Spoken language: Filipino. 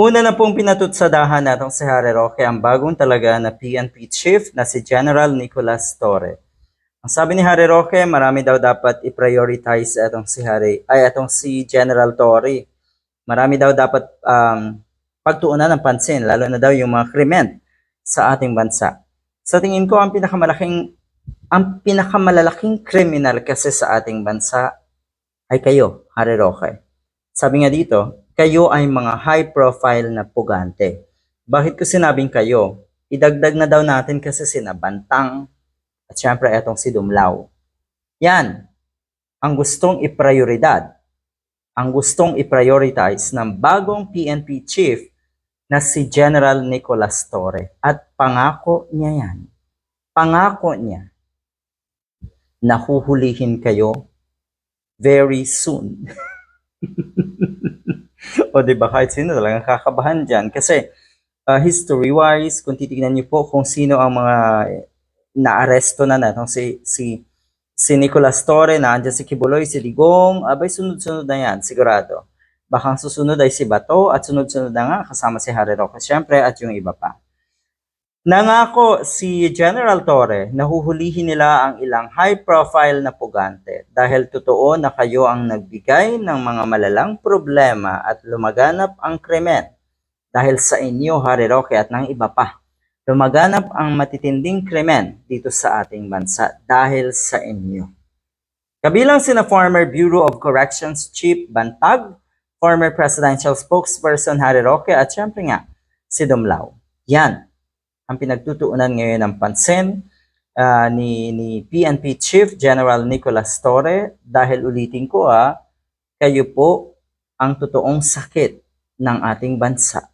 Una na pong pinatutsadahan natong si Harry Roque ang bagong talaga na PNP chief na si General Nicolas Torre. Ang sabi ni Harry Roque, marami daw dapat i-prioritize itong si Harry, ay itong si General Torre. Marami daw dapat um, pagtuunan ng pansin, lalo na daw yung mga krimen sa ating bansa. Sa tingin ko, ang pinakamalaking ang pinakamalalaking kriminal kasi sa ating bansa ay kayo, Harry Roque. Sabi nga dito, kayo ay mga high profile na pugante. Bakit ko sinabing kayo? Idagdag na daw natin kasi sina Bantang at syempre etong si Dumlao. Yan, ang gustong iprioridad, ang gustong i-prioritize ng bagong PNP chief na si General Nicolas Torre. At pangako niya yan. Pangako niya na huhulihin kayo very soon. o di ba kahit sino talagang kakabahan dyan. Kasi uh, history-wise, kung titignan niyo po kung sino ang mga naaresto na na, si, si, si Nicolas Torre, na andyan si Kibuloy, si Digong, abay sunod-sunod na yan, sigurado. Baka susunod ay si Bato at sunod-sunod na nga kasama si Harry Roque, syempre, at yung iba pa. Nangako si General Torre na huhulihin nila ang ilang high-profile na pugante dahil totoo na kayo ang nagbigay ng mga malalang problema at lumaganap ang krimen. Dahil sa inyo, Harry Roque at ng iba pa, lumaganap ang matitinding krimen dito sa ating bansa dahil sa inyo. Kabilang sina former Bureau of Corrections Chief Bantag, former presidential spokesperson Harry Roque at syempre nga si Dumlao. Yan ang pinagtutuunan ngayon ng pansin ah, ni, ni PNP Chief General Nicolas Torre dahil ulitin ko ah, kayo po ang totoong sakit ng ating bansa.